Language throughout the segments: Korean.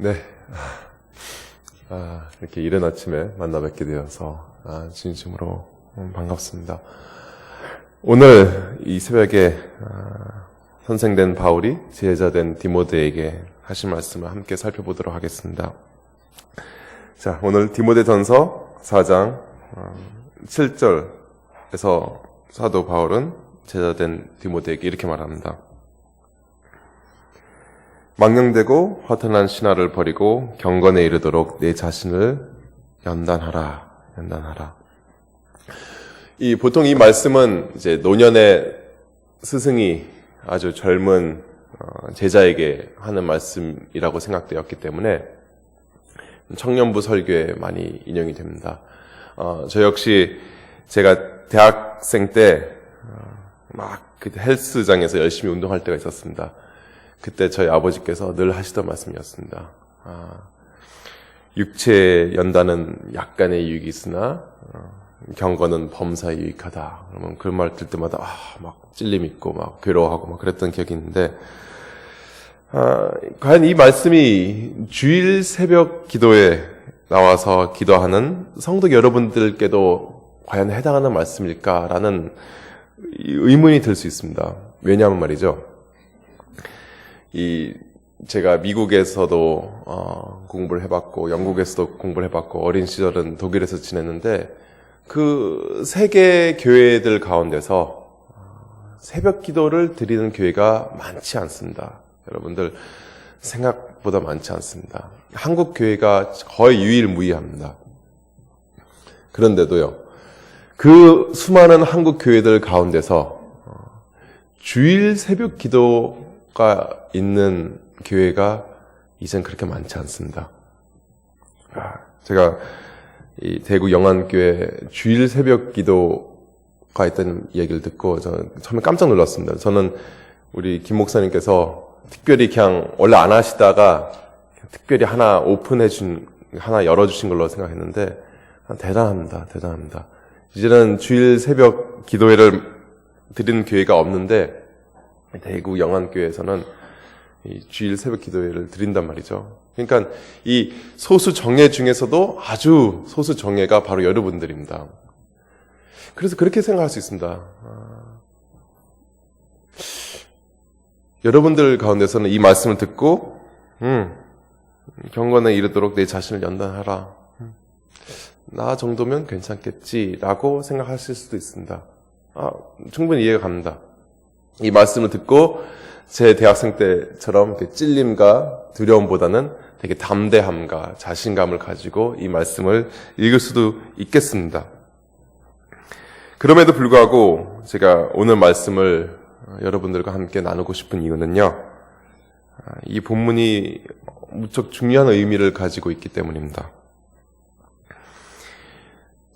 네. 아, 이렇게 이른 아침에 만나 뵙게 되어서 아, 진심으로 음, 반갑습니다. 오늘 이 새벽에 아, 선생된 바울이 제자된 디모데에게 하신 말씀을 함께 살펴보도록 하겠습니다. 자, 오늘 디모데전서 4장 7절에서 사도 바울은 제자된 디모데에게 이렇게 말합니다. 망령되고 허탄한 신화를 버리고 경건에 이르도록 내 자신을 연단하라, 연단하라. 이 보통 이 말씀은 이제 노년의 스승이 아주 젊은 어, 제자에게 하는 말씀이라고 생각되었기 때문에 청년부 설교에 많이 인용이 됩니다. 어, 저 역시 제가 대학생 때막 그 헬스장에서 열심히 운동할 때가 있었습니다. 그때 저희 아버지께서 늘 하시던 말씀이었습니다. 아, 육체 연단은 약간의 유익이 있으나 어, 경건은 범사에 유익하다. 그러면 그말들 때마다 아, 막 찔림 있고 막 괴로워하고 막 그랬던 기억이 있는데 아, 과연 이 말씀이 주일 새벽 기도에 나와서 기도하는 성도 여러분들께도 과연 해당하는 말씀일까라는 의문이 들 수 있습니다. 왜냐하면 말이죠. 이 제가 미국에서도 어, 공부를 해봤고 영국에서도 공부를 해봤고 어린 시절은 독일에서 지냈는데 그 세계 교회들 가운데서 새벽 기도를 드리는 교회가 많지 않습니다. 여러분들 생각보다 많지 않습니다. 한국 교회가 거의 유일무이합니다. 그런데도요, 그 수많은 한국 교회들 가운데서 주일 새벽 기도 가 있는 교회가 이젠 그렇게 많지 않습니다. 아, 제가 이 대구 영안교회 주일 새벽 기도가 있다는 얘기를 듣고 저는 처음에 깜짝 놀랐습니다. 저는 우리 김 목사님께서 특별히 그냥 원래 안 하시다가 특별히 하나 오픈해 준 하나 열어 주신 걸로 생각했는데 대단합니다. 대단합니다. 이제는 주일 새벽 기도회를 드리는 교회가 없는데 대구 영안교회에서는 주일 새벽 기도회를 드린단 말이죠. 그러니까 이 소수 정예 중에서도 아주 소수 정예가 바로 여러분들입니다. 그래서 그렇게 생각할 수 있습니다. 아... 여러분들 가운데서는 이 말씀을 듣고, 음, 경건에 이르도록 내 자신을 연단하라. 음, 나 정도면 괜찮겠지라고 생각하실 수도 있습니다. 아, 충분히 이해가 갑니다. 이 말씀을 듣고 제 대학생 때처럼 찔림과 두려움보다는 되게 담대함과 자신감을 가지고 이 말씀을 읽을 수도 있겠습니다. 그럼에도 불구하고 제가 오늘 말씀을 여러분들과 함께 나누고 싶은 이유는요. 이 본문이 무척 중요한 의미를 가지고 있기 때문입니다.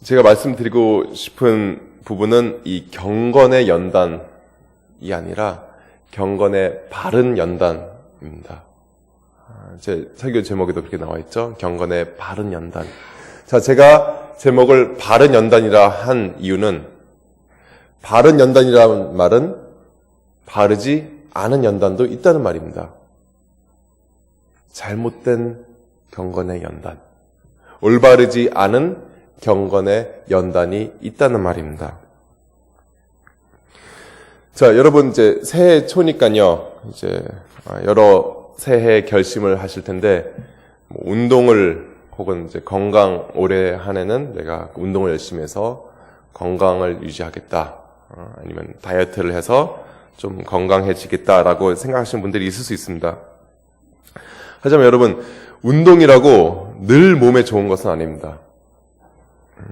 제가 말씀드리고 싶은 부분은 이 경건의 연단 이 아니라 경건의 바른 연단입니다. 제 설교 제목에도 그렇게 나와 있죠. 경건의 바른 연단. 자, 제가 제목을 바른 연단이라 한 이유는 바른 연단이라는 말은 바르지 않은 연단도 있다는 말입니다. 잘못된 경건의 연단. 올바르지 않은 경건의 연단이 있다는 말입니다. 자, 여러분 이제 새해 초니까요. 이제 여러 새해 결심을 하실 텐데 뭐 운동을 혹은 이제 건강 올해 한 해는 내가 운동을 열심히 해서 건강을 유지하겠다. 어, 아니면 다이어트를 해서 좀 건강해지겠다라고 생각하시는 분들이 있을 수 있습니다. 하지만 여러분 운동이라고 늘 몸에 좋은 것은 아닙니다. 음,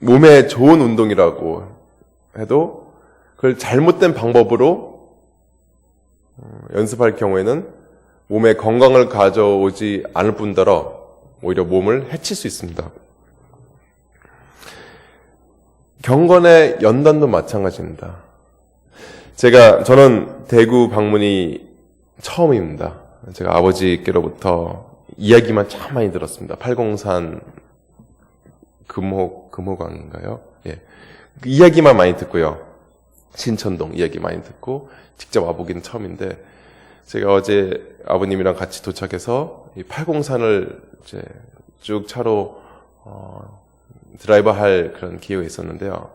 몸에 좋은 운동이라고 해도 그걸 잘못된 방법으로 어, 연습할 경우에는 몸에 건강을 가져오지 않을 뿐더러 오히려 몸을 해칠 수 있습니다. 경건의 연단도 마찬가지입니다. 제가 저는 대구 방문이 처음입니다. 제가 아버지께로부터 이야기만 참 많이 들었습니다. 팔공산 금호 금호강인가요? 예, 그 이야기만 많이 듣고요. 신천동 이야기 많이 듣고 직접 와보기는 처음인데 제가 어제 아버님이랑 같이 도착해서 이 팔공산을 이제 쭉 차로 어, 드라이브 할 그런 기회가 있었는데요.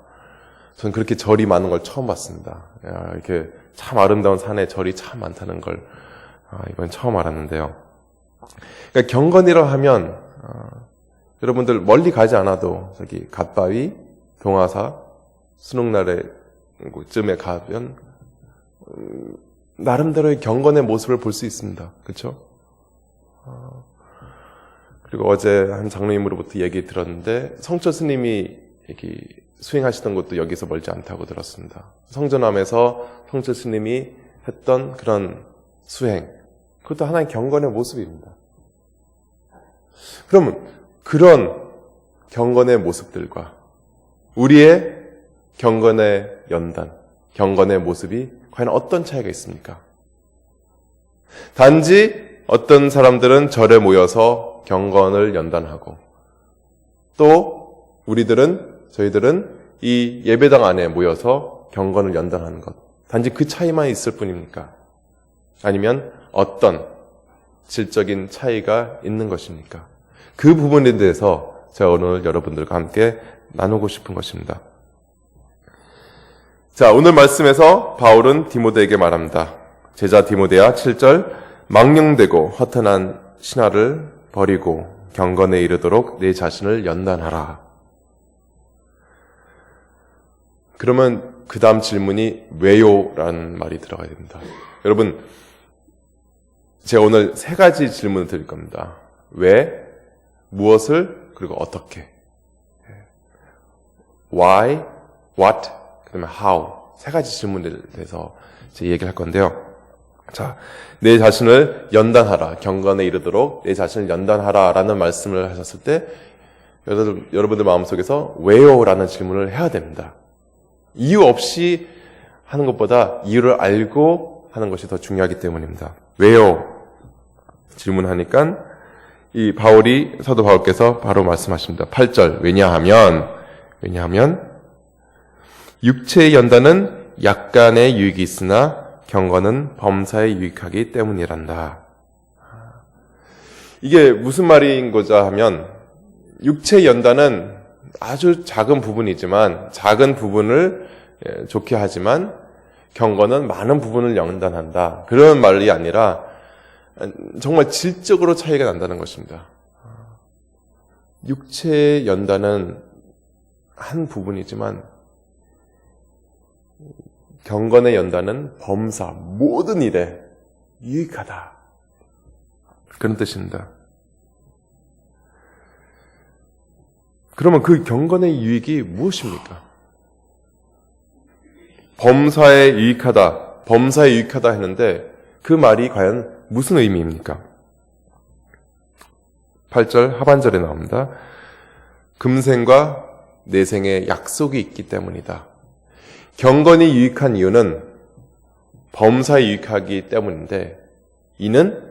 저는 그렇게 절이 많은 걸 처음 봤습니다. 야, 이렇게 참 아름다운 산에 절이 참 많다는 걸 아, 이번 처음 알았는데요. 그러니까 경건이라 하면 아, 여러분들 멀리 가지 않아도 저기 갓바위, 동화사, 수능날에 쯤에 가면 음, 나름대로의 경건의 모습을 볼 수 있습니다. 그렇죠? 그리고 어제 한 장로님으로부터 얘기 들었는데 성철 스님이 여기 수행하시던 것도 여기서 멀지 않다고 들었습니다. 성전함에서 성철 스님이 했던 그런 수행, 그것도 하나의 경건의 모습입니다. 그러면 그런 경건의 모습들과 우리의 경건의 연단, 경건의 모습이 과연 어떤 차이가 있습니까? 단지 어떤 사람들은 절에 모여서 경건을 연단하고 또 우리들은 저희들은 이 예배당 안에 모여서 경건을 연단하는 것. 단지 그 차이만 있을 뿐입니까? 아니면 어떤 질적인 차이가 있는 것입니까? 그 부분에 대해서 제가 오늘 여러분들과 함께 나누고 싶은 것입니다. 자, 오늘 말씀에서 바울은 디모데에게 말합니다. 제자 디모데야 7절 망령되고 허탄한 신화를 버리고 경건에 이르도록 내 자신을 연단하라. 그러면 그 다음 질문이 왜요? 라는 말이 들어가야 됩니다. 여러분, 제가 오늘 세 가지 질문을 드릴 겁니다. 왜, 무엇을, 그리고 어떻게. why, what, 그 다음에 how. 세 가지 질문에 대해서 제 얘기를 할 건데요. 자, 내 자신을 연단하라. 경건에 이르도록 내 자신을 연단하라. 라는 말씀을 하셨을 때, 여러분, 여러분들 마음속에서 왜요? 라는 질문을 해야 됩니다. 이유 없이 하는 것보다 이유를 알고 하는 것이 더 중요하기 때문입니다. 왜요? 질문하니까 이 바울이 사도 바울께서 바로 말씀하십니다. 8절 왜냐하면 왜냐하면 육체의 연단은 약간의 유익이 있으나 경건은 범사에 유익하기 때문이란다. 이게 무슨 말인고자 하면 육체 연단은 아주 작은 부분이지만 작은 부분을 예, 좋게 하지만 경건은 많은 부분을 연단한다. 그런 말이 아니라 정말 질적으로 차이가 난다는 것입니다. 육체의 연단은 한 부분이지만 경건의 연단은 범사 모든 일에 유익하다. 그런 뜻입니다. 그러면 그 경건의 유익이 무엇입니까? 범사에 유익하다, 범사에 유익하다 했는데 그 말이 과연 무슨 의미입니까? 8절 하반절에 나옵니다. 금생과 내생의 약속이 있기 때문이다. 경건이 유익한 이유는 범사에 유익하기 때문인데 이는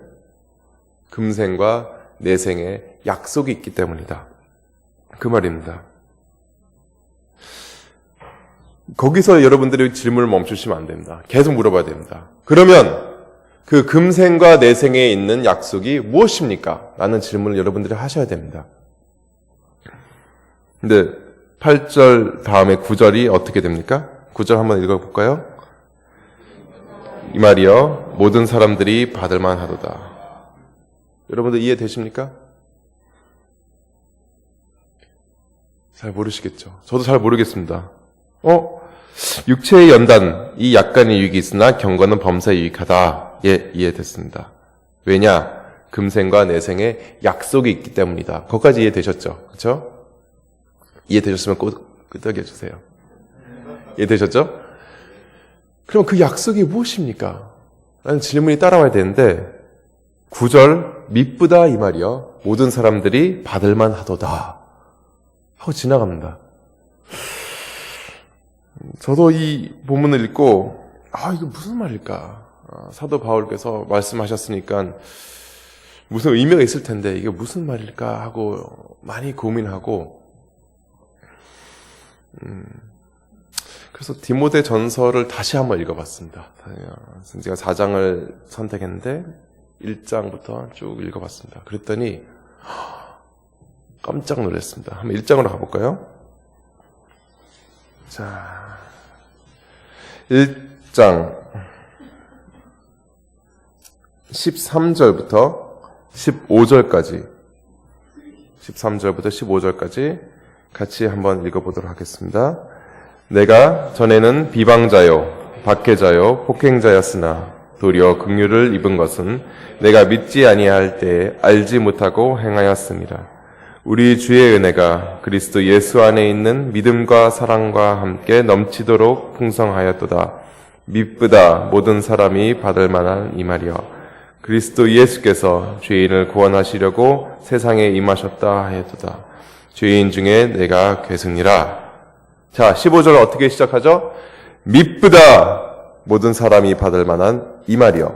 금생과 내생의 약속이 있기 때문이다. 그 말입니다. 거기서 여러분들이 질문을 멈추시면 안 됩니다. 계속 물어봐야 됩니다. 그러면 그 금생과 내생에 있는 약속이 무엇입니까? 라는 질문을 여러분들이 하셔야 됩니다. 근데 8절 다음에 9절이 어떻게 됩니까? 9절 한번 읽어볼까요? 이 말이요. 모든 사람들이 받을만 하도다. 여러분들 이해되십니까? 잘 모르시겠죠. 저도 잘 모르겠습니다. 어? 육체의 연단, 이 약간의 유익이 있으나 경건은 범사에 유익하다. 예, 이해됐습니다. 왜냐? 금생과 내생에 약속이 있기 때문이다. 거기까지 이해되셨죠? 그렇죠? 이해되셨으면 꼭 끄덕여 주세요. 이해되셨죠? 그럼 그 약속이 무엇입니까? 라는 질문이 따라와야 되는데 9절 미쁘다 이 말이요. 모든 사람들이 받을만 하도다. 하고 지나갑니다. 저도 이 본문을 읽고 아 이거 무슨 말일까? 아, 사도 바울께서 말씀하셨으니까 무슨 의미가 있을 텐데 이게 무슨 말일까 하고 많이 고민하고 음, 그래서 디모데 전서를 다시 한번 읽어봤습니다. 제가 4장을 선택했는데 1장부터 쭉 읽어봤습니다. 그랬더니 깜짝 놀랐습니다. 한번 1장으로 가볼까요? 자, 1장 13절부터 15절까지 13절부터 15절까지 같이 한번 읽어보도록 하겠습니다. 내가 전에는 비방자요, 박해자요, 폭행자였으나 도리어 긍휼을 입은 것은 내가 믿지 아니할 때 알지 못하고 행하였습니다. 우리 주의 은혜가 그리스도 예수 안에 있는 믿음과 사랑과 함께 넘치도록 풍성하였도다. 믿보다 모든 사람이 받을 만한 이 말이여. 그리스도 예수께서 죄인을 구원하시려고 세상에 임하셨다 하였도다. 죄인 중에 내가 괴승이라. 자, 15절 어떻게 시작하죠? 믿보다 모든 사람이 받을 만한 이 말이요.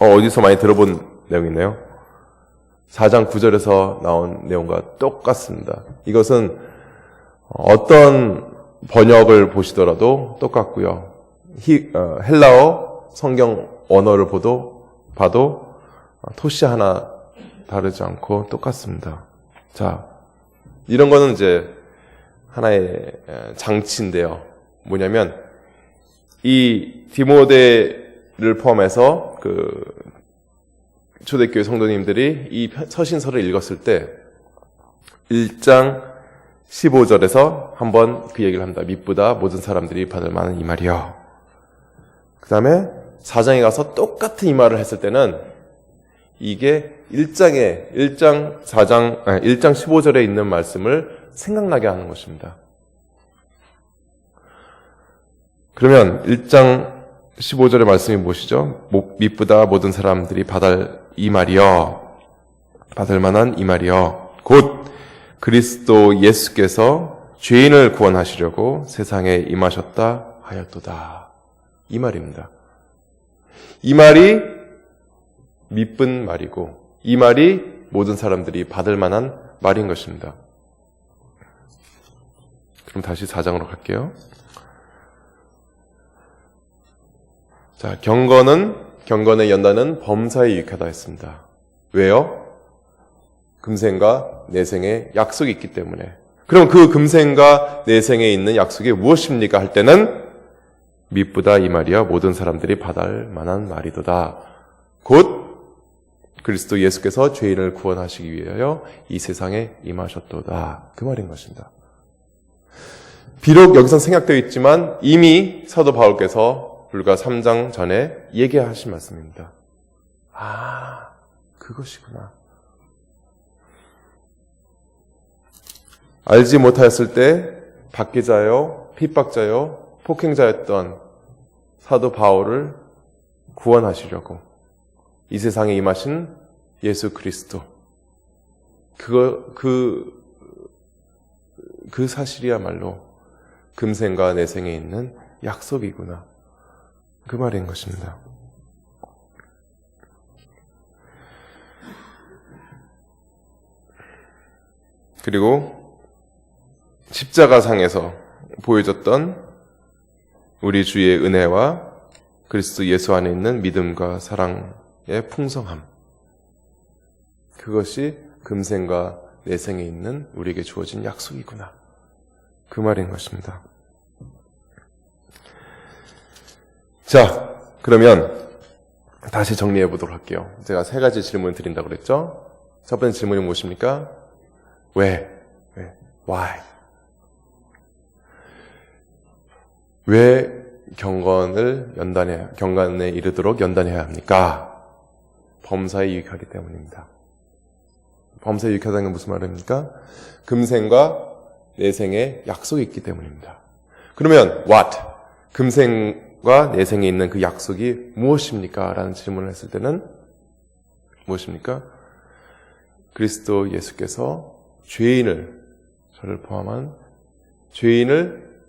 어, 어디서 많이 들어본 내용이네요. 4장 9절에서 나온 내용과 똑같습니다. 이것은 어떤 번역을 보시더라도 똑같고요. 히, 어, 헬라어 성경 언어를 보도 봐도 토시 하나 다르지 않고 똑같습니다. 자, 이런 거는 이제 하나의 장치인데요. 뭐냐면 이 디모데를 포함해서 그 초대교회 성도님들이 이 서신서를 읽었을 때 1장 15절에서 한번 그 얘기를 합니다. 믿보다 모든 사람들이 받을 만한 이 말이요. 그 다음에 4장에 가서 똑같은 이 말을 했을 때는 이게 1장에 1장 4장 아니, 1장 15절에 있는 말씀을 생각나게 하는 것입니다. 그러면 1장 15절의 말씀이 무엇이죠? 믿보다 모든 사람들이 받을 이 말이여 받을 만한 이 말이여 곧 그리스도 예수께서 죄인을 구원하시려고 세상에 임하셨다 하였도다. 이 말입니다. 이 말이 믿은 말이고 이 말이 모든 사람들이 받을 만한 말인 것입니다. 그럼 다시 4장으로 갈게요. 자, 경건은, 경건의 연단은 범사에 유익하다 했습니다. 왜요? 금생과 내생에 약속이 있기 때문에. 그럼 그 금생과 내생에 있는 약속이 무엇입니까? 할 때는 믿보다 이 말이야 모든 사람들이 받을 만한 말이도다. 곧 그리스도 예수께서 죄인을 구원하시기 위하여 이 세상에 임하셨도다. 그 말인 것입니다. 비록 여기서 생략되어 있지만 이미 사도 바울께서 불과 3장 전에 얘기하신 말씀입니다. 아, 그것이구나. 알지 못하였을 때 박기자요, 핍박자요, 폭행자였던 사도 바울을 구원하시려고 이 세상에 임하신 예수 그리스도. 그거, 그, 그 사실이야말로 금생과 내생에 있는 약속이구나. 그 말인 것입니다. 그리고 십자가상에서 보여졌던 우리 주의 은혜와 그리스도 예수 안에 있는 믿음과 사랑의 풍성함. 그것이 금생과 내생에 있는 우리에게 주어진 약속이구나. 그 말인 것입니다. 자, 그러면 다시 정리해 보도록 할게요. 제가 세 가지 질문 을 드린다고 그랬죠? 첫 번째 질문이 무엇입니까? 왜? 왜? Why? 왜 경건을 연단해, 경건에 이르도록 연단해야 합니까? 범사에 유익하기 때문입니다. 범사에 유익하다는 건 무슨 말입니까? 금생과 내생에 약속이 있기 때문입니다. 그러면 what? 금생 과 내생에 있는 그 약속이 무엇입니까? 라는 질문을 했을 때는 무엇입니까? 그리스도 예수께서 죄인을, 저를 포함한 죄인을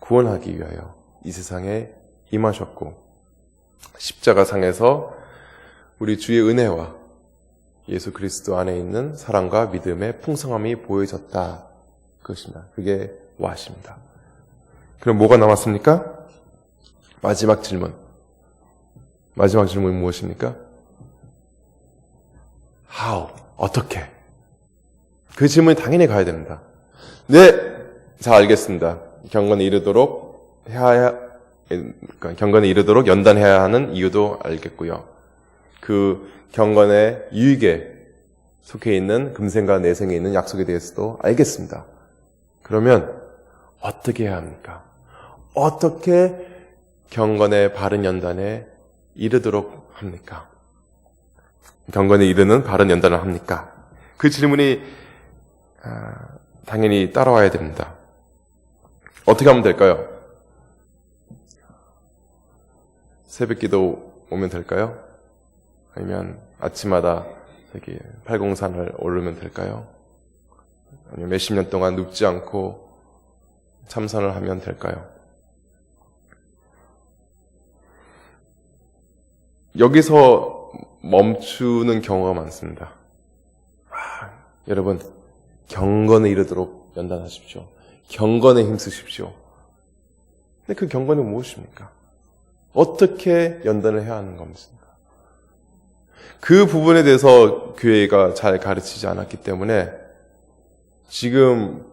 구원하기 위하여 이 세상에 임하셨고, 십자가 상에서 우리 주의 은혜와 예수 그리스도 안에 있는 사랑과 믿음의 풍성함이 보여졌다. 그것입니다. 그게 와십니다. 그럼 뭐가 남았습니까? 마지막 질문. 마지막 질문이 무엇입니까? How? 어떻게? 그 질문이 당연히 가야 됩니다. 네, 자 알겠습니다. 경건에 이르도록 해야 그러니까 경건에 이르도록 연단해야 하는 이유도 알겠고요. 그 경건의 유익에 속해 있는 금생과 내생에 있는 약속에 대해서도 알겠습니다. 그러면 어떻게 해야 합니까? 어떻게 경건의 바른 연단에 이르도록 합니까? 경건에 이르는 바른 연단을 합니까? 그 질문이 아, 당연히 따라와야 됩니다. 어떻게 하면 될까요? 새벽기도 오면 될까요? 아니면 아침마다 저기 팔공산을 오르면 될까요? 아니면 몇십 년 동안 눕지 않고 참선을 하면 될까요? 여기서 멈추는 경우가 많습니다. 아, 여러분, 경건에 이르도록 연단하십시오. 경건에 힘쓰십시오. 근데 그 경건은 무엇입니까? 어떻게 연단을 해야 하는 겁니까? 그 부분에 대해서 교회가 잘 가르치지 않았기 때문에 지금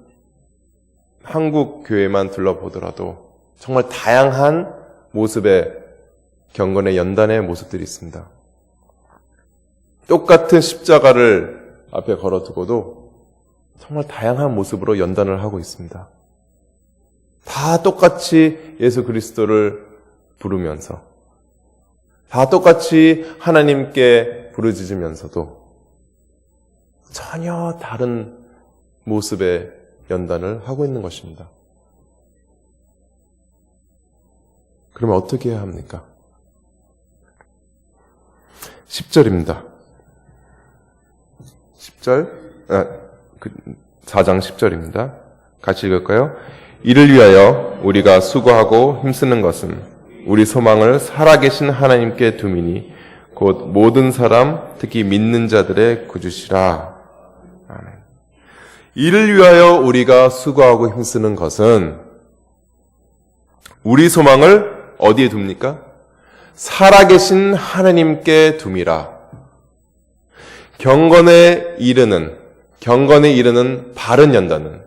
한국 교회만 둘러보더라도 정말 다양한 모습의 경건의 연단의 모습들이 있습니다. 똑같은 십자가를 앞에 걸어두고도 정말 다양한 모습으로 연단을 하고 있습니다. 다 똑같이 예수 그리스도를 부르면서 다 똑같이 하나님께 부르짖으면서도 전혀 다른 모습의 연단을 하고 있는 것입니다. 그러면 어떻게 해야 합니까? 10절입니다. 10절, 아, 4장 10절입니다. 같이 읽을까요? 이를 위하여 우리가 수고하고 힘쓰는 것은 우리 소망을 살아계신 하나님께 두미니 곧 모든 사람, 특히 믿는 자들의 구주시라. 이를 위하여 우리가 수고하고 힘쓰는 것은 우리 소망을 어디에 둡니까? 살아계신 하나님께 둠이라. 경건에 이르는, 경건에 이르는 바른 연단은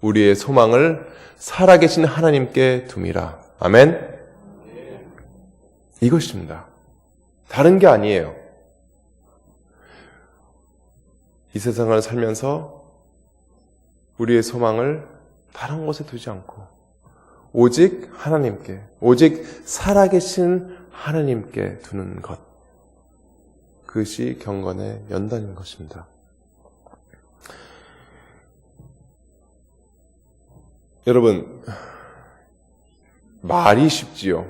우리의 소망을 살아계신 하나님께 둠이라. 아멘? 이것입니다. 다른 게 아니에요. 이 세상을 살면서 우리의 소망을 다른 곳에 두지 않고 오직 하나님께, 오직 살아계신 하나님께 두는 것. 그것이 경건의 연단인 것입니다. 여러분, 말이 쉽지요.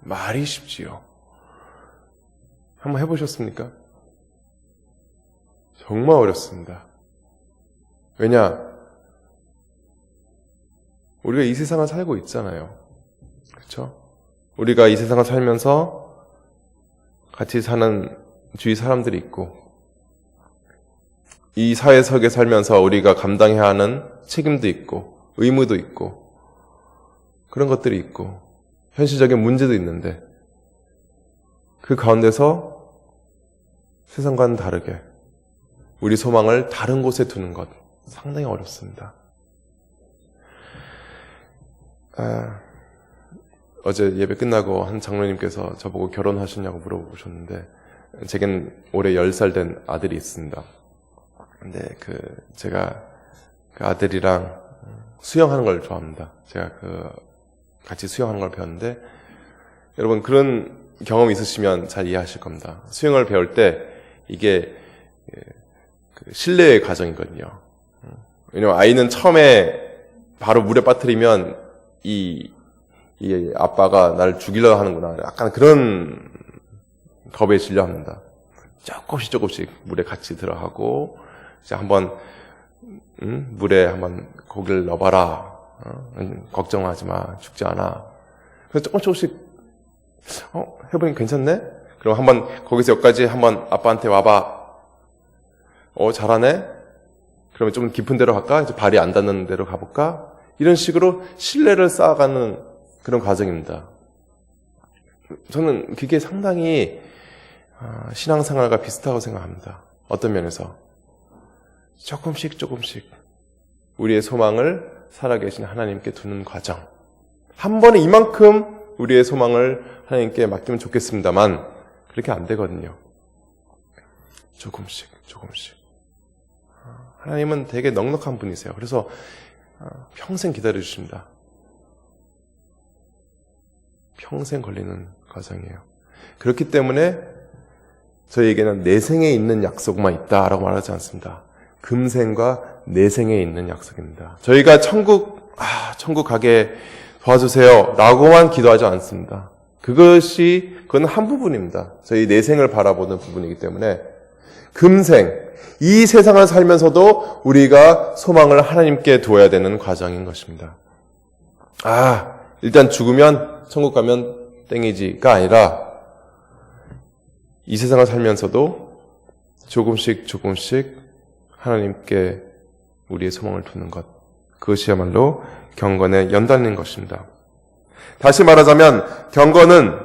말이 쉽지요. 한번 해보셨습니까? 정말 어렵습니다. 왜냐? 우리가 이 세상을 살고 있잖아요. 그렇죠? 우리가 이 세상을 살면서 같이 사는 주위 사람들이 있고 이 사회 속에 살면서 우리가 감당해야 하는 책임도 있고 의무도 있고 그런 것들이 있고 현실적인 문제도 있는데 그 가운데서 세상과는 다르게 우리 소망을 다른 곳에 두는 것 상당히 어렵습니다. 아, 어제 예배 끝나고 한 장로님께서 저보고 결혼하셨냐고 물어보셨는데 제겐 올해 10살 된 아들이 있습니다. 근데 그 제가 그 아들이랑 수영하는 걸 좋아합니다. 제가 그 같이 수영하는 걸 배웠는데 여러분 그런 경험 있으시면 잘 이해하실 겁니다. 수영을 배울 때 이게 그 신뢰의 과정이거든요. 왜냐면 아이는 처음에 바로 물에 빠뜨리면 이, 이 아빠가 나를 죽이려 하는구나. 약간 그런 겁에 질려 합니다. 조금씩 조금씩 물에 같이 들어가고, 이제 한번, 음, 물에 한번 고기를 넣어봐라. 어? 음, 걱정하지 마. 죽지 않아. 그래서 조금씩 조금씩, 어, 해보니 괜찮네? 그럼 한번, 거기서 여기까지 한번 아빠한테 와봐. 어, 잘하네? 그러면 좀 깊은 데로 갈까? 이제 발이 안 닿는 데로 가볼까? 이런 식으로 신뢰를 쌓아가는 그런 과정입니다. 저는 그게 상당히 아, 신앙생활과 비슷하다고 생각합니다. 어떤 면에서 조금씩 조금씩 우리의 소망을 살아계신 하나님께 두는 과정. 한 번에 이만큼 우리의 소망을 하나님께 맡기면 좋겠습니다만 그렇게 안 되거든요. 조금씩 조금씩. 하나님은 되게 넉넉한 분이세요. 그래서 평생 기다려 주십니다. 평생 걸리는 과정이에요. 그렇기 때문에 저희에게는 내생에 있는 약속만 있다라고 말하지 않습니다. 금생과 내생에 있는 약속입니다. 저희가 천국, 아, 천국 가게 도와주세요. 라고만 기도하지 않습니다. 그것이, 그건 한 부분입니다. 저희 내생을 바라보는 부분이기 때문에 금생, 이 세상을 살면서도 우리가 소망을 하나님께 두어야 되는 과정인 것입니다. 아, 일단 죽으면 천국 가면 땡이지가 아니라 이 세상을 살면서도 조금씩 조금씩 하나님께 우리의 소망을 두는 것. 그것이야말로 경건의 연단인 것입니다. 다시 말하자면 경건은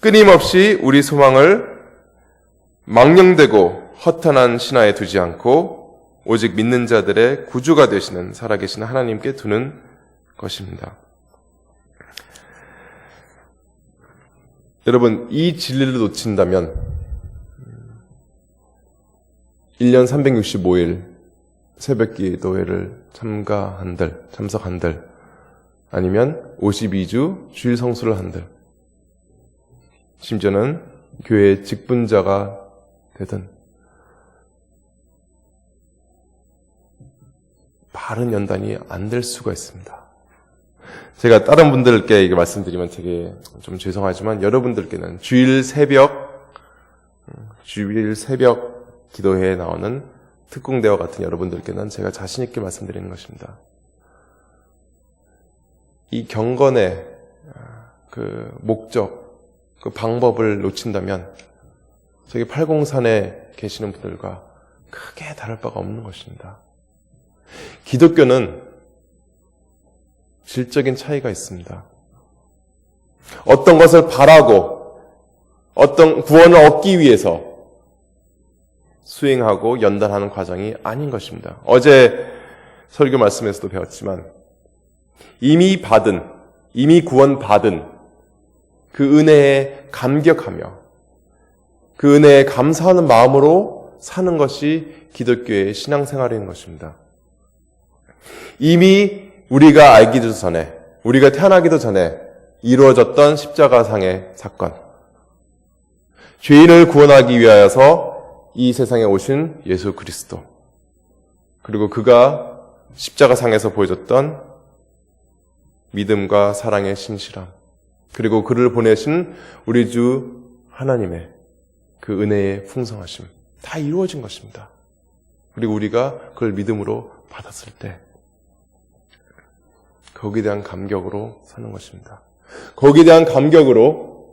끊임없이 우리 소망을 망령되고 허탄한 신화에 두지 않고 오직 믿는 자들의 구주가 되시는 살아계신 하나님께 두는 것입니다. 여러분, 이 진리를 놓친다면 1년 365일 새벽 기도회를 참가한들, 참석한들, 아니면 52주 주일 성수를 한들, 심지어는 교회 직분자가 되든, 바른 연단이 안 될 수가 있습니다. 제가 다른 분들께 말씀드리면 되게 좀 죄송하지만 여러분들께는 주일 새벽, 주일 새벽 기도회에 나오는 특공대와 같은 여러분들께는 제가 자신 있게 말씀드리는 것입니다. 이 경건의 그 목적, 그 방법을 놓친다면 저기 팔공산에 계시는 분들과 크게 다를 바가 없는 것입니다. 기독교는 질적인 차이가 있습니다. 어떤 것을 바라고 어떤 구원을 얻기 위해서 수행하고 연단하는 과정이 아닌 것입니다. 어제 설교 말씀에서도 배웠지만 이미 받은, 이미 구원받은 그 은혜에 감격하며 그 은혜에 감사하는 마음으로 사는 것이 기독교의 신앙생활인 것입니다. 이미 우리가 알기도 전에, 우리가 태어나기도 전에 이루어졌던 십자가상의 사건. 죄인을 구원하기 위하여서 이 세상에 오신 예수 그리스도. 그리고 그가 십자가상에서 보여줬던 믿음과 사랑의 신실함. 그리고 그를 보내신 우리 주 하나님의 그 은혜의 풍성하심. 다 이루어진 것입니다. 그리고 우리가 그걸 믿음으로 받았을 때 거기에 대한 감격으로 사는 것입니다. 거기에 대한 감격으로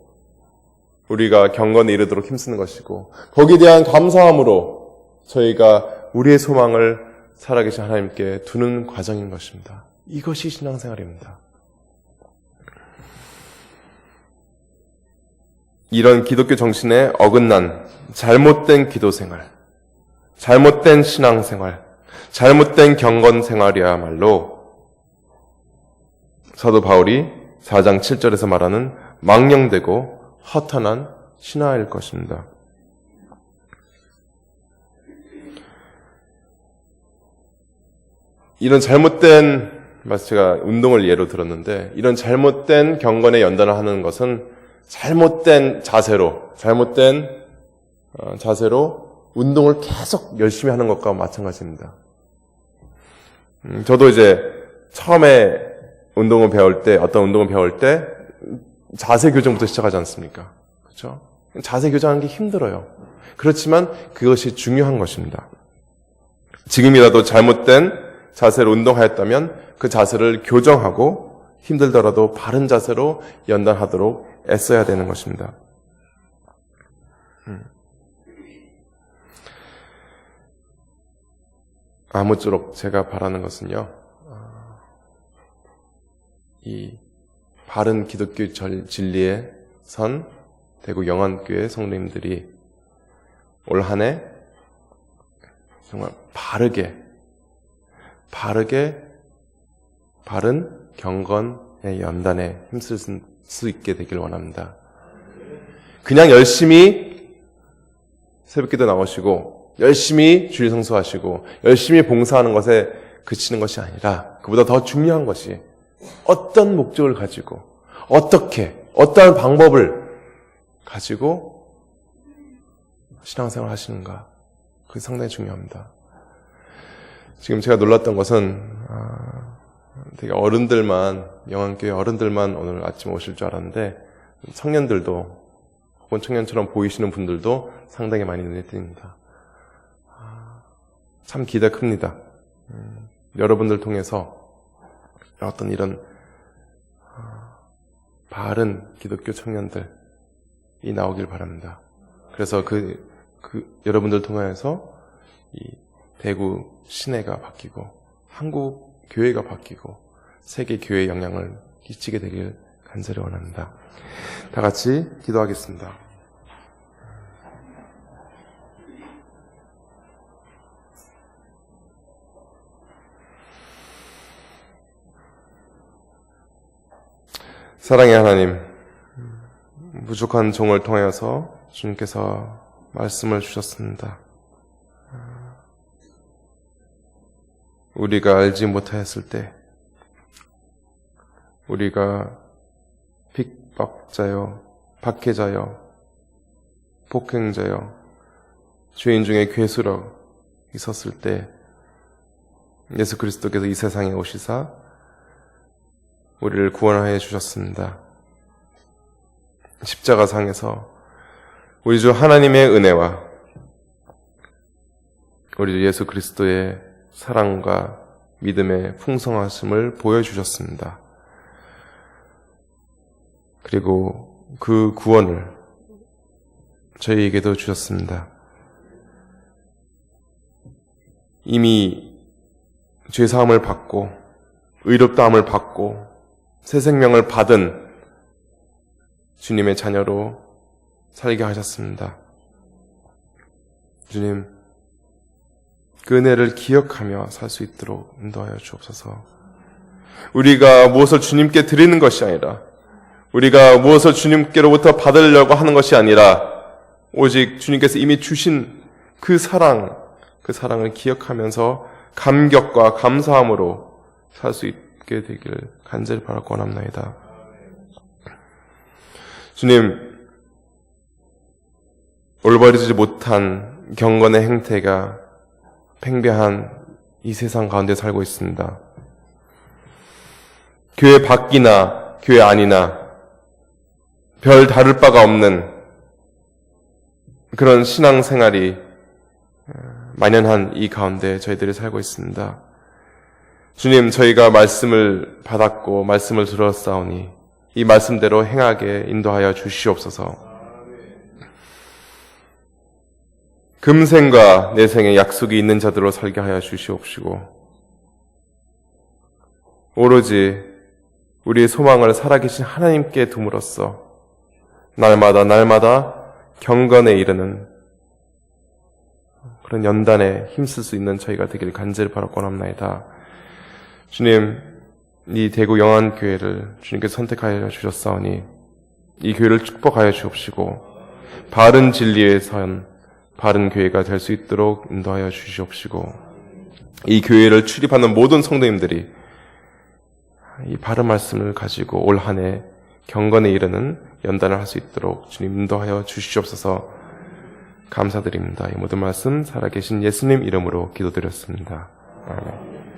우리가 경건에 이르도록 힘쓰는 것이고 거기에 대한 감사함으로 저희가 우리의 소망을 살아계신 하나님께 두는 과정인 것입니다. 이것이 신앙생활입니다. 이런 기독교 정신에 어긋난 잘못된 기도 생활, 잘못된 신앙 생활, 잘못된 경건 생활이야말로 사도 바울이 4장 7절에서 말하는 망령되고 허탄한 신화일 것입니다. 이런 잘못된, 제가 운동을 예로 들었는데, 이런 잘못된 경건에 연단을 하는 것은 잘못된 자세로, 잘못된 어, 자세로 운동을 계속 열심히 하는 것과 마찬가지입니다. 음, 저도 이제 처음에 운동을 배울 때, 어떤 운동을 배울 때 자세 교정부터 시작하지 않습니까? 그렇죠? 자세 교정하는 게 힘들어요. 그렇지만 그것이 중요한 것입니다. 지금이라도 잘못된 자세로 운동하였다면 그 자세를 교정하고 힘들더라도 바른 자세로 연단하도록 애써야 되는 것입니다. 음. 아무쪼록 제가 바라는 것은요, 이 바른 기독교 절- 진리에 선 대구 영안교회 성도님들이 올 한 해 정말 바르게 바르게 바른 경건의 연단에 힘쓸 수 있게 되길 원합니다. 그냥 열심히 새벽기도 나오시고 열심히 주일 성수하시고 열심히 봉사하는 것에 그치는 것이 아니라 그보다 더 중요한 것이 어떤 목적을 가지고 어떻게 어떠한 방법을 가지고 신앙생활 하시는가 그게 상당히 중요합니다. 지금 제가 놀랐던 것은 아, 되게 어른들만 영안교회 어른들만 오늘 아침 오실 줄 알았는데 청년들도 혹은 청년처럼 보이시는 분들도 상당히 많이 눈에 띕니다. 아, 참 기대 큽니다. 음, 여러분들 통해서 어떤 이런 아, 바른 기독교 청년들이 나오길 바랍니다. 그래서 그, 그 여러분들 통해서 이 대구 시내가 바뀌고 한국 교회가 바뀌고 세계 교회 영향을 끼치게 되길 간절히 원합니다. 다 같이 기도하겠습니다. 사랑의 하나님, 부족한 종을 통하여서 주님께서 말씀을 주셨습니다. 우리가 알지 못하였을 때, 우리가 핍박자여, 박해자여, 폭행자여, 죄인 중에 괴수로 있었을 때, 예수 그리스도께서 이 세상에 오시사 우리를 구원하여 주셨습니다. 십자가상에서 우리 주 하나님의 은혜와 우리 주 예수 그리스도의 사랑과 믿음의 풍성하심을 보여주셨습니다. 그리고 그 구원을 저희에게도 주셨습니다. 이미 죄사함을 받고 의롭다함을 받고 새 생명을 받은 주님의 자녀로 살게 하셨습니다. 주님, 그 은혜를 기억하며 살 수 있도록 인도하여 주옵소서. 우리가 무엇을 주님께 드리는 것이 아니라, 우리가 무엇을 주님께로부터 받으려고 하는 것이 아니라, 오직 주님께서 이미 주신 그 사랑, 그 사랑을 기억하면서 감격과 감사함으로 살 수 있 게 되기를 간절히 바라고 원합나이다. 주님, 올바르지 못한 경건의 행태가 팽배한 이 세상 가운데 살고 있습니다. 교회 밖이나 교회 안이나 별 다를 바가 없는 그런 신앙생활이 만연한 이 가운데 저희들이 살고 있습니다. 주님, 저희가 말씀을 받았고 말씀을 들었사오니 이 말씀대로 행하게 인도하여 주시옵소서. 금생과 내생에 약속이 있는 자들로 살게 하여 주시옵시고 오로지 우리의 소망을 살아계신 하나님께 둠으로써 날마다 날마다 경건에 이르는 그런 연단에 힘쓸 수 있는 저희가 되기를 간절히 바라고 원합나이다. 주님, 이 대구 영안교회를 주님께서 선택하여 주셨사오니 이 교회를 축복하여 주옵시고 바른 진리에 선 바른 교회가 될 수 있도록 인도하여 주시옵시고 이 교회를 출입하는 모든 성도님들이 이 바른 말씀을 가지고 올 한 해 경건에 이르는 연단을 할 수 있도록 주님 인도하여 주시옵소서 감사드립니다. 이 모든 말씀 살아계신 예수님 이름으로 기도드렸습니다. 아멘.